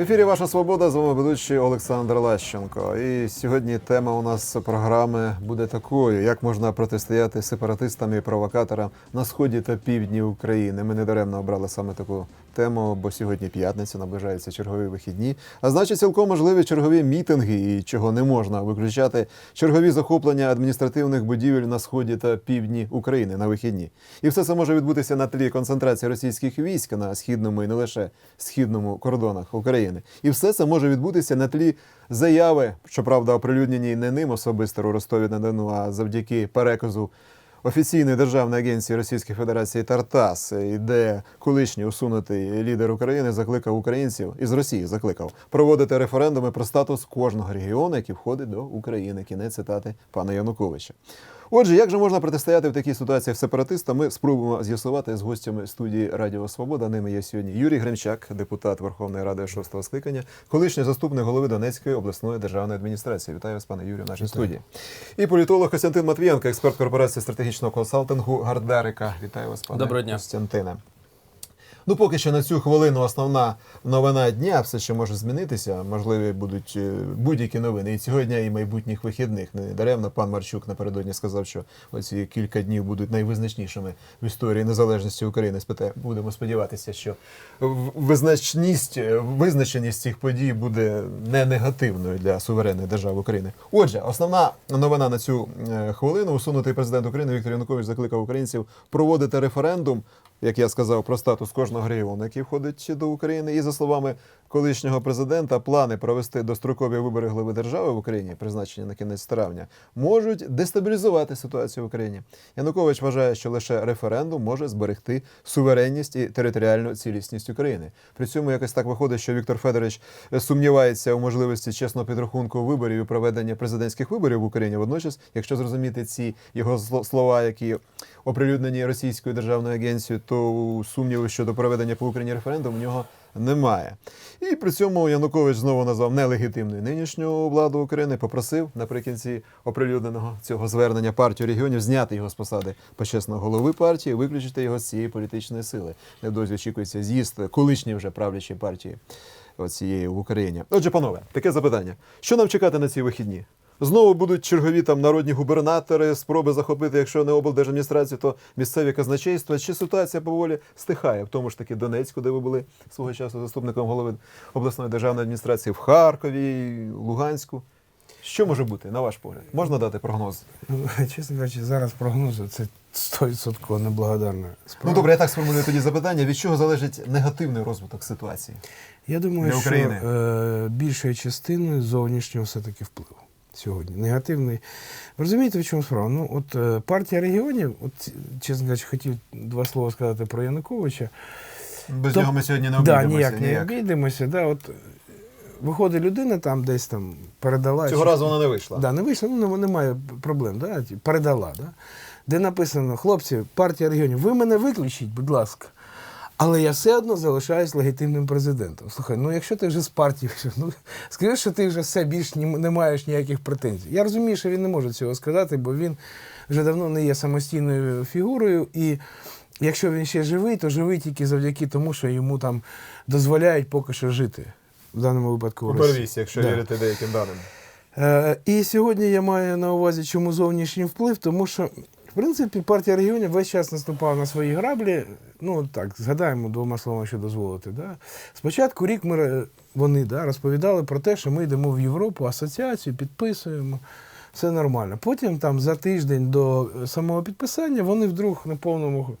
Ефірі Ваша Свобода з вами ведучий Олександр Лещенко. І сьогодні тема у нас програми буде такою: як можна протистояти сепаратистам і провокаторам на сході та півдні України. Ми недаремно обрали саме таку тему, бо сьогодні п'ятниця, наближаються чергові вихідні. А значить, цілком можливі чергові мітинги, і чого не можна виключати чергові захоплення адміністративних будівель на сході та півдні України на вихідні. І все це може відбутися на тлі концентрації російських військ на східному і не лише східному кордонах України. І все це може відбутися на тлі заяви, щоправда, оприлюднені не ним особисто у Ростові на Дону, а завдяки переказу офіційної державної агенції Російської Федерації Тартас, і де колишній усунутий лідер України закликав українців із Росії закликав проводити референдуми про статус кожного регіону, який входить до України. Кінець цитати пана Януковича. Отже, як же можна протистояти в такій ситуації сепаратистам? Ми спробуємо з'ясувати з гостями студії Радіо Свобода. Ними є сьогодні Юрій Гринчак, депутат Верховної Ради шостого скликання, колишній заступник голови Донецької обласної державної адміністрації. Вітаю вас, пане Юрію, в нашій студії. І політолог Костянтин Матвієнко, експерт корпорації стратегічного консалтингу Гардерика. Вітаю вас, пане Доброго дня. Костянтине. Ну, поки що на цю хвилину основна новина дня, все ще може змінитися. Можливі будуть е, будь-які новини і цього дня, і майбутніх вихідних. Не даремно пан Марчук напередодні сказав, що оці кілька днів будуть найвизначнішими в історії незалежності України. Спите, будемо сподіватися, що визначність, е, визначеність цих подій буде не негативною для суверенної держави України. Отже, основна новина на цю е, хвилину усунутий президент України Віктор Янукович закликав українців проводити референдум як я сказав, про статус кожного регіону, який входить до України. І за словами колишнього президента, плани провести дострокові вибори глави держави в Україні, призначені на кінець травня, можуть дестабілізувати ситуацію в Україні. Янукович вважає, що лише референдум може зберегти суверенність і територіальну цілісність України. При цьому якось так виходить, що Віктор Федорович сумнівається у можливості чесного підрахунку виборів і проведення президентських виборів в Україні. Водночас, якщо зрозуміти ці його слова, які оприлюднені російською державною агенцією, то сумніву щодо проведення по Україні референдуму в нього немає. І при цьому Янукович знову назвав нелегітимною нинішню владу України. Попросив наприкінці оприлюдненого цього звернення партію регіонів зняти його з посади почесного голови партії, виключити його з цієї політичної сили. Невдовзі очікується з'їзд колишньої вже правлячої партії цієї в Україні. Отже, панове, таке запитання: що нам чекати на ці вихідні? Знову будуть чергові там народні губернатори, спроби захопити, якщо не облдержадміністрацію, то місцеві казначейства. Чи ситуація поволі стихає в тому ж таки Донецьку, де ви були свого часу заступником голови обласної державної адміністрації, в Харкові, Луганську? Що може бути, на ваш погляд? Можна дати прогноз? Ну, чесно кажучи, зараз прогнози це 100% неблагодарна справа. Ну добре, я так сформулюю тоді запитання. Від чого залежить негативний розвиток ситуації? Я думаю, для що України? е, більшою частиною зовнішнього все-таки впливу сьогодні. Негативний. Ви розумієте, в чому справа? Ну, от е, партія регіонів, от, чесно кажучи, хотів два слова сказати про Януковича. Без То- нього ми сьогодні не да, обійдемося. ніяк не обійдемося. Да, от, виходить людина там десь там передала. Цього разу вона не вийшла. Да, не вийшло, ну немає проблем, да? передала. Да? Де написано, хлопці, партія регіонів, ви мене виключіть, будь ласка. Але я все одно залишаюсь легітимним президентом. Слухай, ну якщо ти вже з партії, ну скажи, що ти вже все більш ні- не маєш ніяких претензій. Я розумію, що він не може цього сказати, бо він вже давно не є самостійною фігурою. І якщо він ще живий, то живий тільки завдяки тому, що йому там дозволяють поки що жити. В даному випадку У первісі, якщо Да. вірити деяким даним. Е, І сьогодні я маю на увазі, чому зовнішній вплив, тому що, в принципі, партія регіонів весь час наступала на свої граблі. Ну так, згадаємо двома словами, що дозволити. Да? Спочатку рік ми е, вони да, розповідали про те, що ми йдемо в Європу, асоціацію, підписуємо. Все нормально. Потім там за тиждень до самого підписання вони вдруг на повному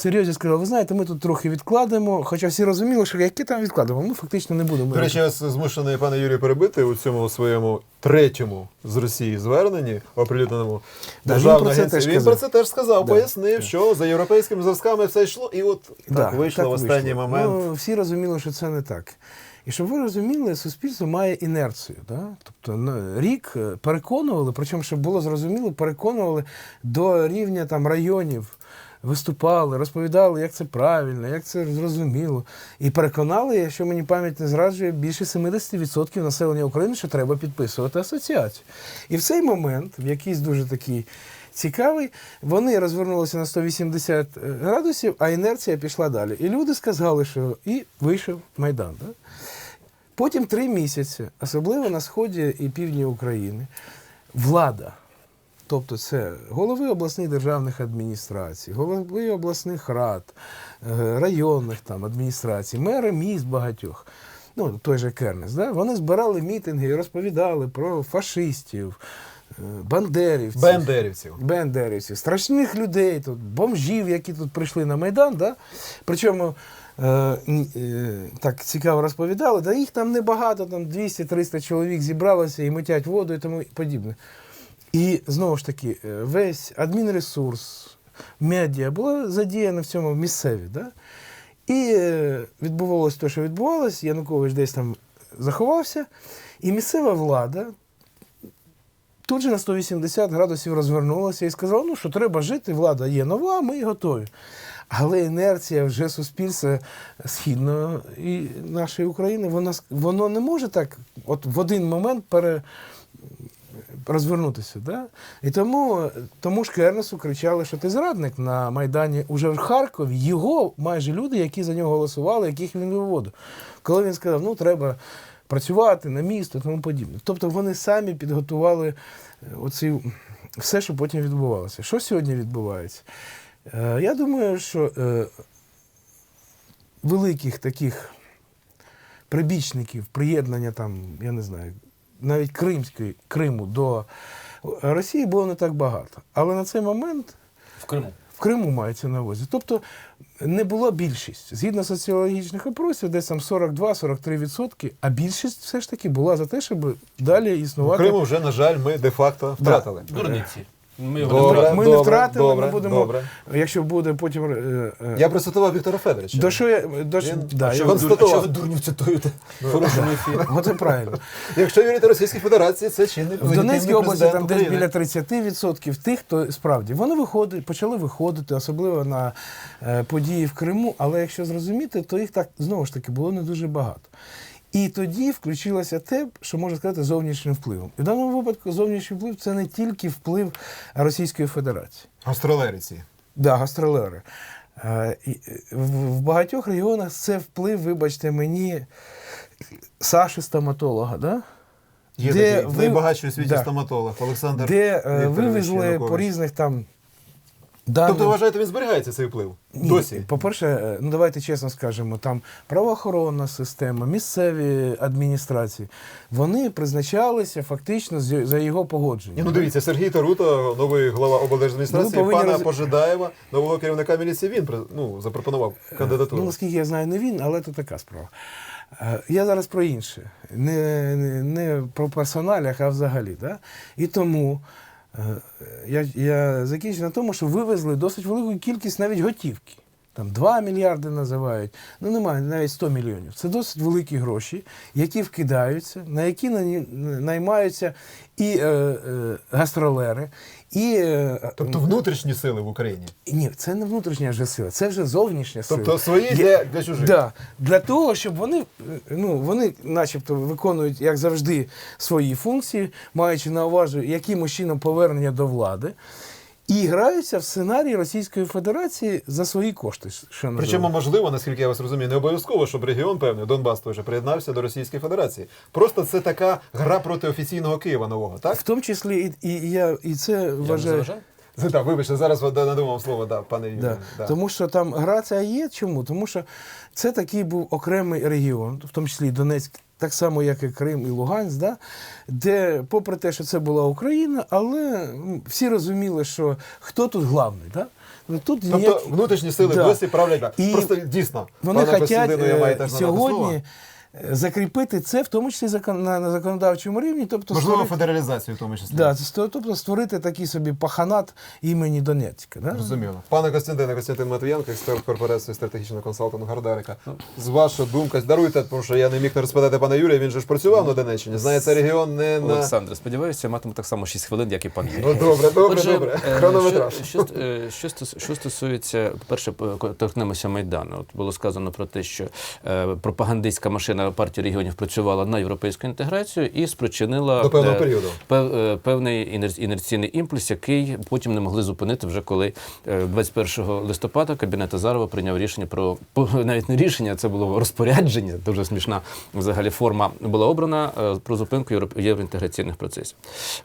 серйозі сказали, ви знаєте, ми тут трохи відкладемо, хоча всі розуміли, що які там відкладемо, ми фактично не будемо. До речі, я змушений пане Юрію перебити у цьому своєму третьому з Росії зверненні, оприлюдненому Да, державною він про це теж Він про це теж сказав, Да. пояснив, що за європейськими зразками все йшло, і от так вийшло в останній вийшло. момент. Ну, всі розуміли, що це не так. І щоб ви розуміли, суспільство має інерцію. Да? Тобто ну, рік е, переконували, причому, щоб було зрозуміло, переконували до рівня там, районів, виступали, розповідали, як це правильно, як це зрозуміло. І переконали, якщо мені пам'ять не зраджує, більше 70% населення України, що треба підписувати асоціацію. І в цей момент, в якийсь дуже такий цікавий, вони розвернулися на 180 градусів, а інерція пішла далі. І люди сказали, що і вийшов Майдан. Да? Потім три місяці, особливо на сході і півдні України, влада. Тобто це голови обласних державних адміністрацій, голови обласних рад, е, районних там адміністрацій, мери міст багатьох, ну той же Кернес, да? вони збирали мітинги і розповідали про фашистів, е, бандерівців. Бендерівців. Бендерівців, страшних людей, тут, бомжів, які тут прийшли на Майдан. Да? Причому е, е, так цікаво розповідали, да їх там небагато, там 200-300 чоловік зібралося і митять воду і тому подібне. І знову ж таки, е, весь адмінресурс, медіа було задіяно в цьому місцеві. Да? І е, відбувалося те, що відбувалося, Янукович десь там заховався, і місцева влада тут же на 180 градусів розвернулася і сказала, ну що треба жити, влада є нова, ми готові. Але інерція вже суспільства східної нашої України, вона, воно не може так от в один момент пере, розвернутися. Да? І тому, тому ж Кернесу кричали, що ти зрадник на Майдані уже в Харкові. Його майже люди, які за нього голосували, яких він виводив. Коли він сказав, ну треба працювати на місто і тому подібне. Тобто вони самі підготували е, оці, все, що потім відбувалося. Що сьогодні відбувається? Е, Я думаю, що е, великих таких прибічників приєднання там, я не знаю, навіть Кримської Криму до Росії було не так багато. Але на цей момент В Криму. в Криму мається на увазі. Тобто не була більшість. Згідно соціологічних опросів, десь там 42-43%, а більшість все ж таки була за те, щоб далі В існувати. Криму вже, на жаль, ми де-факто втратили. Дурниці. Ми його не Добре, втратили. ми не добре, втратили, добре, ми будемо, добре. якщо буде потім. е, е, Я процитував Віктора Федоровича. до що я, до, що- Він- да, що я, він Дур- А що ви дурню цитуєте в хорошому ефірі? Оце правильно. Якщо вірити Російській Федерації, це чинний В легітимний Донецькій області президент там десь України. біля 30% тих, хто справді вони виходять, почали виходити, особливо на е, події в Криму. Але якщо зрозуміти, то їх так знову ж таки було не дуже багато. І тоді включилося те, що можна сказати, зовнішнім впливом. І в даному випадку зовнішній вплив це не тільки вплив Російської Федерації. Гастролериці. Да, гастролери. Е, е, В в багатьох регіонах це вплив, вибачте мені, Саші стоматолога, да? Є Де такий ви- найбагатший у світі Да. стоматолог Олександр. де е, вивезли по різних там даних. Тобто, вважаєте, він зберігається цей вплив? Ні, Досі. По-перше, е, ну давайте чесно скажемо, там правоохоронна система, місцеві адміністрації, вони призначалися фактично з- за його погодження. Ну дивіться, Сергій Тарута, новий глава облдержадміністрації, Ну, повинні пана роз- Пожидаєва, нового керівника міліції, він при- ну, запропонував Ну, кандидатуру. наскільки я знаю, не він, але це така справа. Е, Я зараз про інше. Не, не, не про персоналях, а взагалі. Да? І тому е, я, я закінчу на тому, що вивезли досить велику кількість навіть готівки. Там 2 мільярди називають. Ну, немає навіть 100 мільйонів. Це досить великі гроші, які вкидаються, на які наймаються і е, е, гастролери, і. е, Тобто внутрішні сили в Україні. ні, це не внутрішня вже сила, це вже зовнішня сила. Тобто свої для, для чужих. Да, для того, щоб вони, е, ну, вони начебто виконують, як завжди, свої функції, маючи на увазі якимось чином повернення до влади, і граються в сценарій Російської Федерації за свої кошти. Що Причому, можливо, наскільки я вас розумію, не обов'язково, щоб регіон певний, Донбас той же, приєднався до Російської Федерації. Просто це така гра проти офіційного Києва нового, так? в тому числі і, і я і це Я вважаю. так, вибачте, зараз надумав слово, да, пане Юрію. Да. Да. Тому що там гра ця є. Чому? Тому що це такий був окремий регіон, в тому числі Донецьк, так само, як і Крим і Луганськ, да? де, попри те, що це була Україна, але всі розуміли, що хто тут главний. Да? Ну, Тут Тобто ніяк- внутрішні сили Да. досі правлять. так. І Просто дійсно, Вони хочуть сьогодні закріпити це, в тому числі закон- на, на законодавчому рівні. Тобто Можливо, створити- федералізацію в тому числі. да, тобто створити такий собі паханат імені Донецька. Да? Зрозуміло. Пане Костянтине, Костянтин Матвієнко, експерт корпорації стратегічного консалтингу Гардарика. З ваша думка, даруйте, тому що я не міг не розпитати пана Юрія, він же ж працював на Донеччині. Знає регіон не на. Олександр, сподіваюся, матиму так само 6 хвилин, як і пан Юрій. Ну добре, добре, Отже, добре. е, Хронометраж. Що, що, е, що, стос- що стосується, по-перше, торкнемося Майдану. От було сказано про те, що е, пропагандистська машина е, партія регіонів працювала на європейську інтеграцію і спричинила До певного е, періоду. пев- е, певний інерційний імпульс, який потім не могли зупинити вже коли е, 21 листопада кабінет Азарова прийняв рішення про навіть не рішення, це було розпорядження. Дуже смішна взагалі форма була обрана е, про зупинку євро- євроінтеграційних процесів.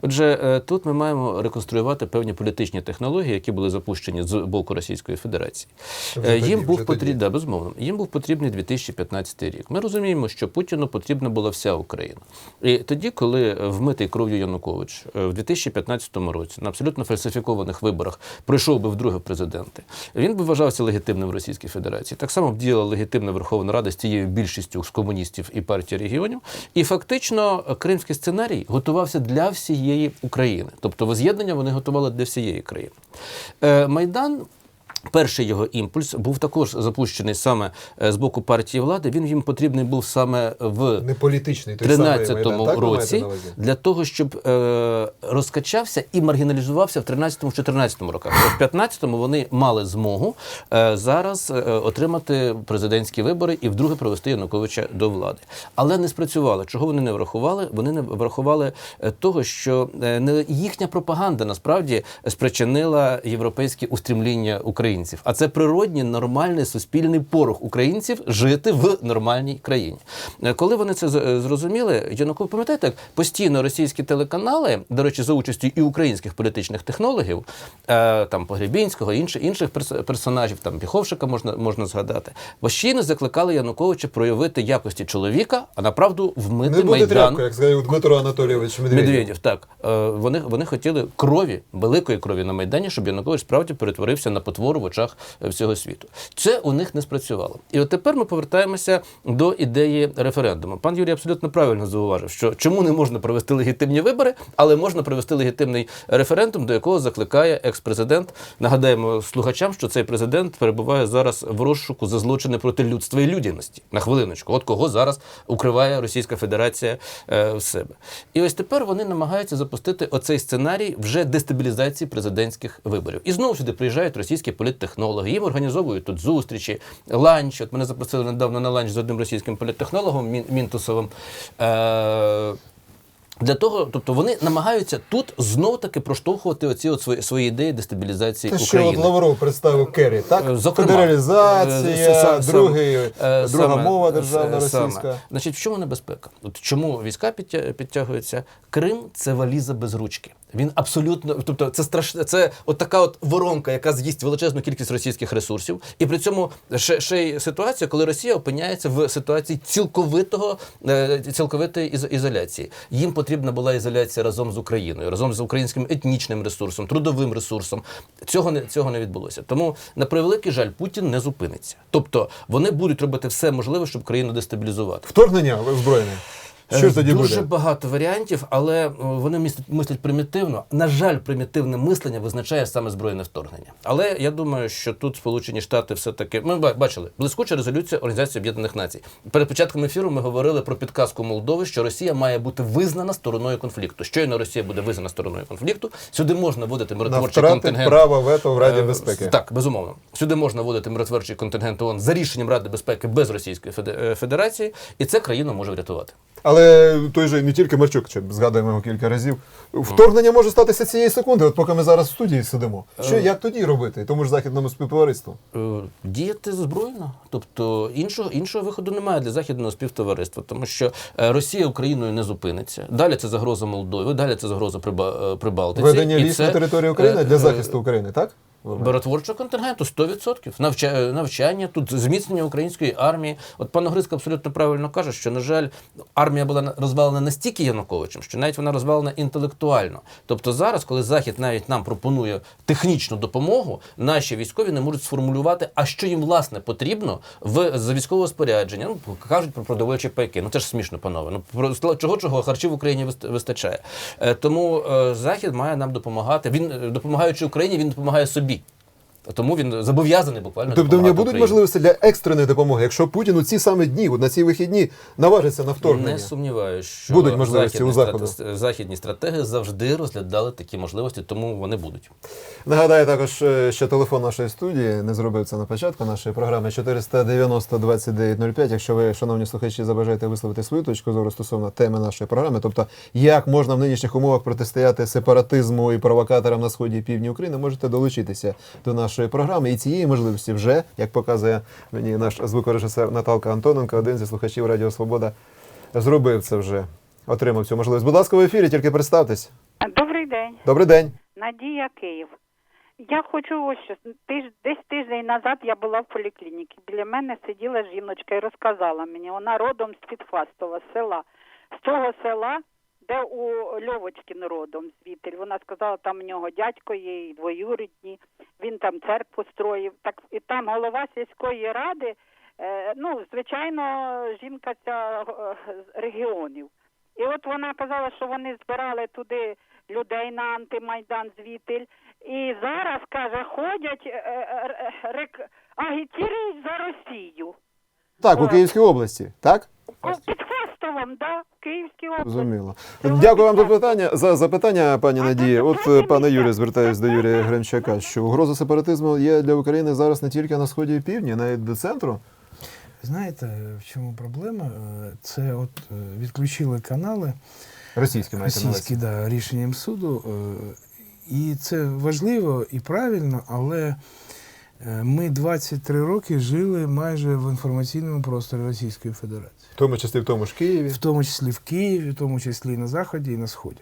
Отже, е, тут ми маємо реконструювати певні політичні технології, які були запущені з боку Російської Федерації. Вже Е, тоді, Їм був потрібен, да, безумовно, їм був потрібний 2015 рік. Ми розуміємо, що Путіну потрібна була вся Україна. І тоді, коли вмитий кров'ю Янукович е, в 2015 році на абсолютно фальсифікованих виборах пройшов би вдруге президенти, він би вважався легітимним в Російській Федерації. Так само б діяла легітимна Верховна Рада з тією більшістю з комуністів і партії регіонів. І фактично е, кримський сценарій готувався для всієї України. Тобто воз'єднання вони готували для всієї країни. Е, Майдан Перший його імпульс був також запущений саме е, з боку партії влади. Він їм потрібний був саме в Не політичний той 13-му так ви маєте році для того, щоб е, розкачався і маргіналізувався в 13-14 роках. В 15-му вони мали змогу е, зараз е, отримати президентські вибори і вдруге провести Януковича до влади. Але не спрацювало. Чого вони не врахували? Вони не врахували е, того, що е, не їхня пропаганда насправді спричинила європейські устремління українців, а це природній нормальний суспільний порох українців жити в нормальній країні. Е, Коли вони це е, зрозуміли, Янукович, пам'ятаєте, як постійно російські телеканали, до речі, за участю і українських політичних технологів, е, там Погребінського, інших інших персонажів, там Піховшика можна можна згадати, постійно закликали Януковича проявити якості чоловіка, а направду вмити Не буде майдан. тряпка, як сказав Дмитро Анатолійович Медведєв. Медведєв, так. Вони, вони хотіли крові, великої крові на Майдані, щоб Янукович справді перетворився на потвору в очах е, всього світу. Це у них не спрацювало. І от тепер ми повертаємося до ідеї референдуму. Пан Юрій абсолютно правильно зауважив, що чому не можна провести легітимні вибори, але можна провести легітимний референдум, до якого закликає екс-президент. Нагадаємо слухачам, що цей президент перебуває зараз в розшуку за злочини проти людства і людяності. На хвилиночку, от кого зараз укриває Російська Федерація е, в себе. І ось тепер вони намагаються запустити оцей сценарій вже дестабілізації президентських виборів. І знову сюди приїжджають російські політтехнологи, їм організовують тут зустрічі, ланч. От мене запросили недавно на ланч з одним російським політтехнологом Мінтусовим. Е- для того, тобто вони намагаються тут знов таки проштовхувати оці от свої, свої ідеї дестабілізації Те, що України. от Лавров представив Керрі, так? Е, Зокрема, Федералізація, е, другий, е, друга саме, мова державна е, саме. російська. Значить, в чому небезпека? От чому війська підтягуються? Крим це валіза без ручки. Він абсолютно, тобто це страшне, це от така от воронка, яка з'їсть величезну кількість російських ресурсів. І при цьому ще, ще й ситуація, коли Росія опиняється в ситуації цілковитого е, цілковитої із- ізоляції. Їм потрібна була ізоляція разом з Україною, разом з українським етнічним ресурсом, трудовим ресурсом. Цього не цього не відбулося. Тому на превеликий жаль, Путін не зупиниться. Тобто вони будуть робити все можливе, щоб країну дестабілізувати. Вторгнення озброєне. Що тоді Дуже буде? багато варіантів, але е, вони мислять, мислять примітивно. На жаль, примітивне мислення визначає саме збройне вторгнення. Але я думаю, що тут Сполучені Штати все-таки ми бачили блискуча резолюція Організації Об'єднаних Націй. Перед початком ефіру ми говорили про підказку Молдови, що Росія має бути визнана стороною конфлікту. Щойно Росія буде визнана стороною конфлікту. Сюди можна вводити миротворчий контингент. права вето в Раді Е, безпеки. Так, безумовно. Сюди можна вводити миротворчий контингент ООН за рішенням Ради безпеки без Російської е, Федерації, і це країну може врятувати. Але той же не тільки Марчук, чи згадуємо його кілька разів. Вторгнення може статися цієї секунди, от поки ми зараз в студії сидимо. Що Е. як тоді робити? Тому ж західному співтовариству. Е, Діяти збройно, тобто іншого іншого виходу немає для західного співтовариства, тому що е, Росія Україною не зупиниться. Далі це загроза Молдові, далі це загроза Приба- Прибалтиці. Ведення військ це, на території України для захисту України, так? Миротворчого контингенту 100%. Навча, е, навчання, тут зміцнення української армії. От пан Огризко абсолютно правильно каже, що, на жаль, армія була розвалена настільки Януковичем, що навіть вона розвалена інтелектуально. Тобто зараз, коли Захід навіть нам пропонує технічну допомогу, наші військові не можуть сформулювати, а що їм власне потрібно в за військового спорядження. Ну кажуть про продовольчі пайки. Ну це ж смішно, панове. Ну про чого чого харчів в Україні вистачає. Е, тому е, Захід має нам допомагати. Він е, допомагаючи Україні, він допомагає собі. Тому він зобов'язаний буквально. Тобто нього будуть Україні. можливості для екстреної допомоги, якщо Путін у ці саме дні, от на ці вихідні, наважиться на вторгнення. Не сумніваюся, що Будуть можливості західні у Заходу. страте- західні стратеги завжди розглядали такі можливості, тому вони будуть. Нагадаю також, е, що телефон нашої студії не зробив це на початку нашої програми 490 2905. Якщо ви, шановні слухачі, забажаєте висловити свою точку зору стосовно теми нашої програми, тобто як можна в нинішніх умовах протистояти сепаратизму і провокаторам на сході і півдні України, можете долучитися до нашої програми. І цієї можливості вже, як показує мені наш звукорежисер Наталка Антоненко, один зі слухачів Радіо Свобода, зробив це вже. Отримав цю можливість. Будь ласка, в ефірі, тільки представтесь. Добрий день, Добрий день. Надія Київ. Я хочу ось що тиж, десь тиждень назад я була в поліклініці. Біля мене сиділа жіночка і розказала мені. Вона родом з Підфастова села. З того села, де у Льовочкін родом звідти. Вона сказала, там в нього дядько є і двоюрідні. Він там церкву строїв. Так і там голова сільської ради. Е, ну, звичайно, жінка ця е, з регіонів. І от вона казала, що вони збирали туди людей на антимайдан звітель. І зараз, каже, ходять, е, рек... агітірують за Росію. Так, у Київській області, так? О, Під Фастовом, да, Київській області. Зрозуміло. Дякую вам за питання за запитання, пані Надії. От е, пане йде. Юрію, звертаюсь до Юрія Гремчака, що угроза сепаратизму є для України зараз не тільки на сході і півдні, навіть до центру. Знаєте, в чому проблема? Е, Це от е, відключили канали Російські російські да, рішенням суду. І це важливо і правильно, але ми 23 роки жили майже в інформаційному просторі Російської Федерації. В тому числі в тому ж Києві. В тому числі в Києві, в тому числі і на Заході, і на Сході.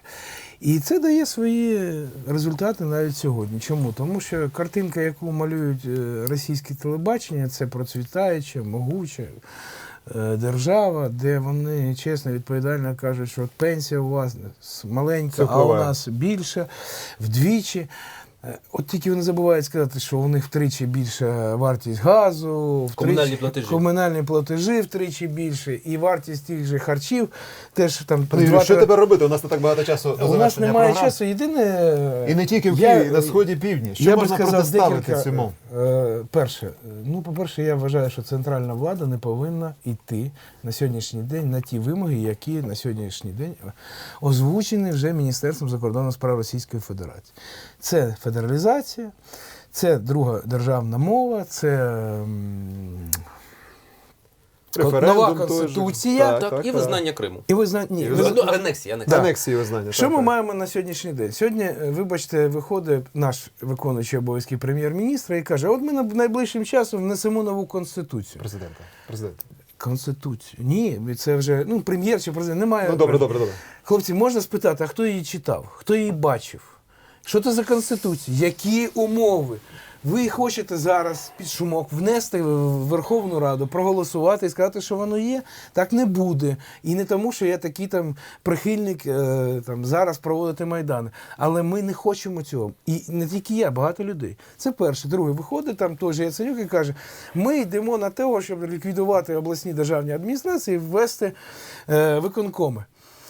І це дає свої результати навіть сьогодні. Чому? Тому що картинка, яку малюють е, російське телебачення, це процвітаюча, могуча е, держава, де вони чесно відповідально кажуть, що пенсія у вас маленька, а у нас більша, вдвічі. Е, От тільки вони забувають сказати, що у них втричі більша вартість газу, втричі, Комунальні платежі. комунальні платежі втричі більше, і вартість тих же харчів теж там два- що тепер робити? У нас не так багато часу У нас немає програми. часу. Єдине І не тільки в Києві, і на сході півдні. Що я би можна сказав протиставити цьому? е, Перше, ну, по-перше, я вважаю, що центральна влада не повинна йти на сьогоднішній день на ті вимоги, які на сьогоднішній день озвучені вже Міністерством закордонних справ Російської Федерації. Це федералізація, це друга державна мова, це Референдум нова той же. конституція. Так, і визнання Криму. і ви знаєте, ні, визна- зна- Ну, анексія, анексія. Анексії визнання. Що так, ми так. маємо на сьогоднішній день? Сьогодні, е, вибачте, виходить наш виконуючий обов'язки прем'єр-міністра і каже: от ми найближчим часом внесемо нову конституцію. Президента. Президента. Конституцію. Ні, це вже ну, прем'єр чи президент немає. Ну добре, добре, добре. Хлопці, можна спитати, а хто її читав? Хто її бачив? Що це за конституція? Які умови? Ви хочете зараз під шумок внести в Верховну Раду, проголосувати і сказати, що воно є? Так не буде. І не тому, що я такий там прихильник е, там, зараз проводити майдани. Але ми не хочемо цього. І не тільки я, багато людей. Це перше. Друге, виходить там той же Яценюк і каже: ми йдемо на те, щоб ліквідувати обласні державні адміністрації і ввести е, виконкоми.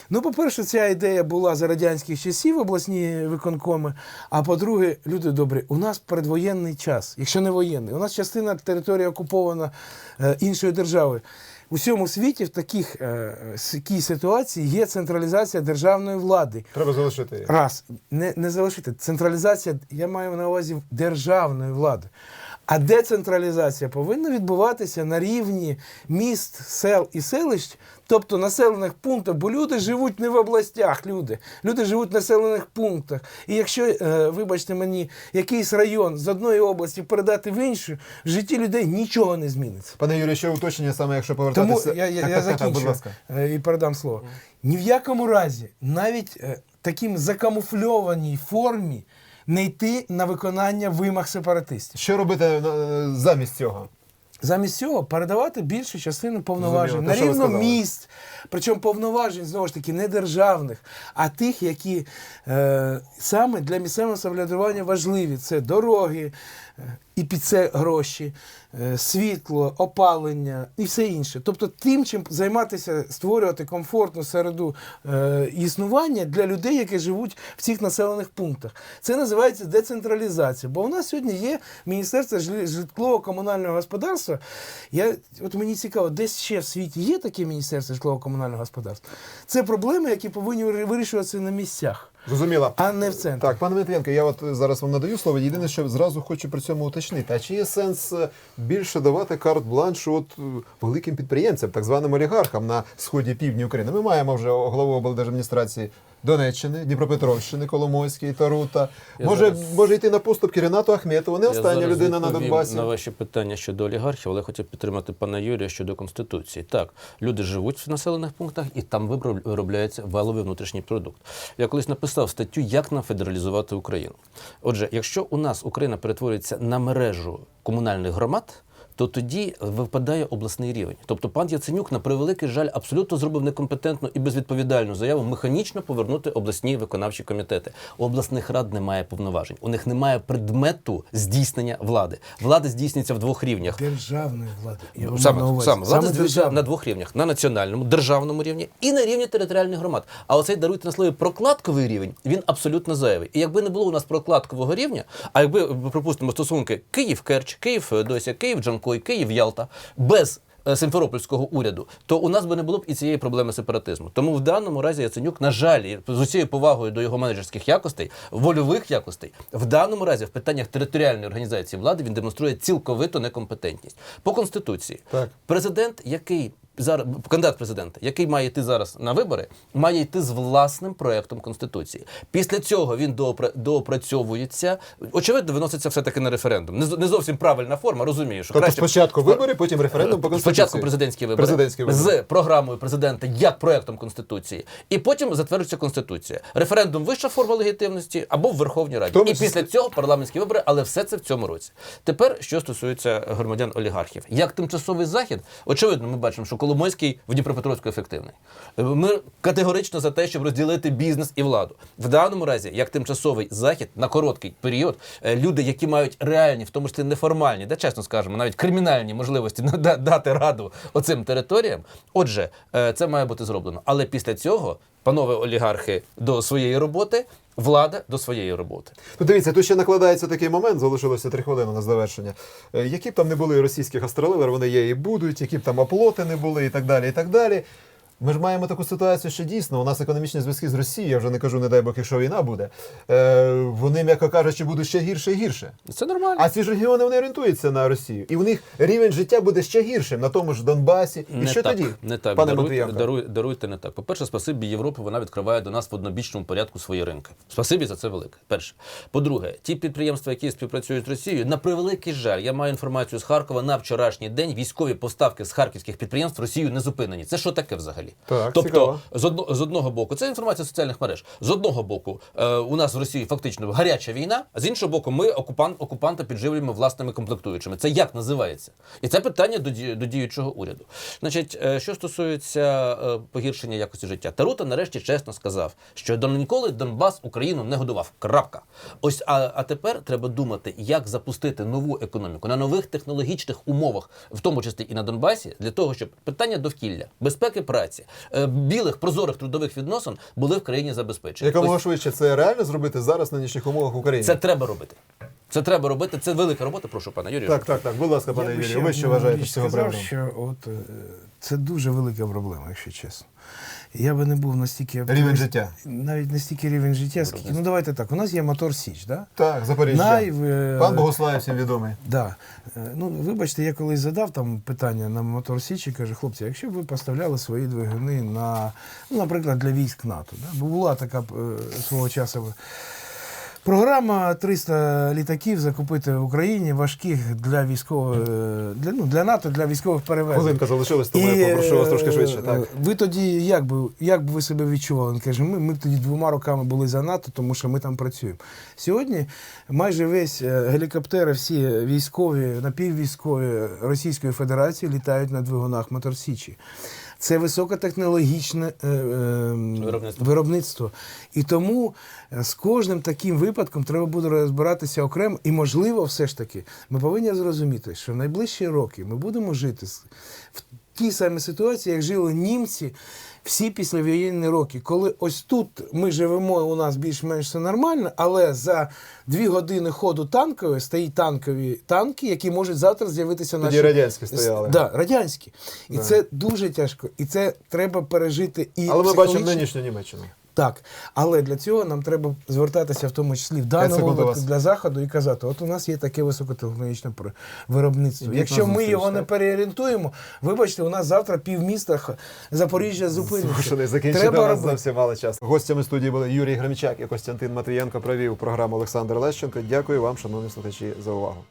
Ну, по-перше, ця ідея була за радянських часів обласні виконкоми. А по-друге, люди добрі, у нас передвоєнний час, якщо не воєнний, у нас частина території окупована е, іншою державою. У всьому світі в таких е, такій ситуації є централізація державної влади. Треба залишити її. Раз, не, не залишити. Централізація, я маю на увазі державної влади. А децентралізація повинна відбуватися на рівні міст, сел і селищ, тобто населених пунктів, бо люди живуть не в областях, люди. Люди живуть в населених пунктах. І якщо, е, вибачте мені, якийсь район з одної області передати в іншу, в житті людей нічого не зміниться. Пане Юрію, ще уточнення саме, якщо Тому повертатися. я, я, я так, закінчу е, і передам слово. Ні в якому разі, навіть е, таким закамуфльованій формі, не йти на виконання вимог сепаратистів. Що робити е, замість цього? Замість цього передавати більшу частину повноважень Зрозуміло. на що ви рівно сказали. місць, причому повноважень знову ж таки не державних, а тих, які е, саме для місцевого самоврядування важливі: це дороги, і під це гроші, е, світло, опалення і все інше. Тобто тим, чим займатися, створювати комфортну середу е, існування для людей, які живуть в цих населених пунктах. Це називається децентралізація. Бо у нас сьогодні є Міністерство житлово-комунального господарства. Я, от мені цікаво, десь ще в світі є таке Міністерство житлово-комунального господарства. Це проблеми, які повинні вирішуватися на місцях, Зрозуміло. а не в центрі. Так, пане Дмитренко, я от зараз вам надаю слово. Єдине, що зразу хочу при цьому уточнити. А чи є сенс е, більше давати карт-бланш от е, великим підприємцям, так званим олігархам на сході півдні України? Ми маємо вже главу облдержадміністрації Донеччини, Дніпропетровщини, Коломойської, Тарута. Я Може, зараз- може йти на поступки Ренату Ахметову, не Я остання зараз людина на Донбасі. На ваші питання щодо олігархів, але хотів підтримати пана Юрія щодо конституції. Так, люди живуть в населених пунктах, і там виробляється валовий внутрішній продукт. Я колись написав статтю, як нам федералізувати Україну. Отже, якщо у нас Україна перетворюється на мережу комунальних громад. То тоді випадає обласний рівень. Тобто пан Яценюк, на превеликий жаль, абсолютно зробив некомпетентну і безвідповідальну заяву механічно повернути обласні виконавчі комітети. У обласних рад немає повноважень. У них немає предмету здійснення влади. Влада здійснюється в двох рівнях. Державної влади. Я Саме, на увазі. саме, влада Саме здійснюється на двох рівнях: на національному, державному рівні і на рівні територіальних громад. А оцей даруйте на слові прокладковий рівень, він абсолютно зайвий. І якби не було у нас прокладкового рівня, а якби припустимо стосунки Київ-Керч, Київ-Феодосія, Київ-Джанкой, Київ-Ялта без е, Симферопольського уряду, то у нас би не було б і цієї проблеми сепаратизму. Тому в даному разі Яценюк, на жаль, з усією повагою до його менеджерських якостей, вольових якостей, в даному разі в питаннях територіальної організації влади він демонструє цілковиту некомпетентність. По конституції Так. президент, який зараз кандидат президента, який має йти зараз на вибори, має йти з власним проектом конституції. Після цього він доопрацьовується. Очевидно, виноситься все таки на референдум. Не, зовсім правильна форма, розумію, що Тобто краще спочатку вибори, потім референдум по конституції. Спочатку президентські вибори, Президентські вибори. з програмою президента як проектом конституції, і потім затверджується конституція. Референдум вища форма легітимності або в Верховній Раді. Тому І після цього парламентські вибори, але все це в цьому році. Тепер що стосується громадян олігархів, як тимчасовий захід, очевидно, ми бачимо, що Коломойський в Дніпропетровську ефективний. Ми категорично за те, щоб розділити бізнес і владу. В даному разі, як тимчасовий захід на короткий період, е, люди, які мають реальні, в тому числі неформальні, де чесно скажемо, навіть кримінальні можливості да- дати раду оцим територіям. Отже, е, це має бути зроблено. Але після цього, панове олігархи, до своєї роботи, влада до своєї роботи. Ну, дивіться, тут ще накладається такий момент, залишилося три хвилини на завершення. Е, Які б там не були російських гастролевери, вони є і будуть, які б там оплоти не були, і так далі. і так далі. Ми ж маємо таку ситуацію, що дійсно у нас економічні зв'язки з Росією, я вже не кажу, не дай Бог, якщо війна буде. Е, вони, м'яко кажучи, будуть ще гірше і гірше. Це нормально. А ці ж регіони вони орієнтуються на Росію. І у них рівень життя буде ще гіршим на тому ж Донбасі. І не що так, тоді? Не так. Пане Даруй- Матвієнко? даруй- даруйте не так. По-перше, спасибі Європи, вона відкриває до нас в однобічному порядку свої ринки. Спасибі за це велике. Перше. По-друге, ті підприємства, які співпрацюють з Росією, на превеликий жаль, я маю інформацію з Харкова на вчорашній день. Військові поставки з харківських підприємств Росію не зупинені. Це що таке взагалі? Так, тобто, цікаво. з, одно, з одного боку, це інформація соціальних мереж. З одного боку, е, у нас в Росії фактично гаряча війна, а з іншого боку, ми окупант, окупанта підживлюємо власними комплектуючими. Це як називається? І це питання до, до діючого уряду. Значить, е, що стосується е, погіршення якості життя, Тарута нарешті чесно сказав, що до ніколи Донбас Україну не годував. Крапка. Ось а, а тепер треба думати, як запустити нову економіку на нових технологічних умовах, в тому числі і на Донбасі, для того, щоб питання довкілля, безпеки праці, е, білих прозорих трудових відносин були в країні забезпечені. Якомога Ось швидше це реально зробити зараз на нинішніх умовах в Україні? це треба робити. Це треба робити. Це велика робота. Прошу пана Юрію. Так, так, так. Будь ласка, пане Юрію, ви що вважаєте з цього сказав, що от, е, це дуже велика проблема, якщо чесно. Я би не був настільки Рівень життя. Навіть настільки рівень життя, скільки. Ну давайте так. У нас є мотор Січ, да? Так, Запоріжжя. Най, е, Пан Богослав всім відомий. Да. Е, Ну, вибачте, я колись задав там питання на мотор Січ і каже, хлопці, якщо б ви поставляли свої двигуни на, ну, наприклад, для військ НАТО, да? бо була така е, свого часу програма 300 літаків закупити в Україні важких для військових, е, для, ну, для НАТО, для військових перевезень. Хвилинка залишилась, тому я попрошу вас трошки швидше. е, Так. Ви тоді як би, як би ви себе відчували? Він каже, ми, ми тоді двома роками були за НАТО, тому що ми там працюємо. Сьогодні майже весь е, гелікоптери, всі військові, напіввійськові Російської Федерації літають на двигунах Мотор Січі. Це високотехнологічне е, е, Виробництво. виробництво. І тому е, з кожним таким випадком треба буде розбиратися окремо. І, можливо, все ж таки, ми повинні зрозуміти, що в найближчі роки ми будемо жити в тій самій ситуації, як жили німці. Всі післявоєнні роки, коли ось тут ми живемо, у нас більш-менш все нормально, але за дві години ходу танкової стоїть танкові танки, які можуть завтра з'явитися Тоді радянські стояли. Да, радянські. І Да. це дуже тяжко. І це треба пережити і Але ми бачимо нинішню Німеччину. Так, але для цього нам треба звертатися в тому числі в даному випадку для заходу і казати: от у нас є таке високотехнологічне виробництво. Якщо ми його не переорієнтуємо, вибачте, у нас завтра півміста Запоріжжя зупиниться. Закінчити нас зовсім мало часу. Гостями студії були Юрій Гремчак і Костянтин Матвієнко. Провів програму Олександр Лещенко. Дякую вам, шановні слухачі, за увагу.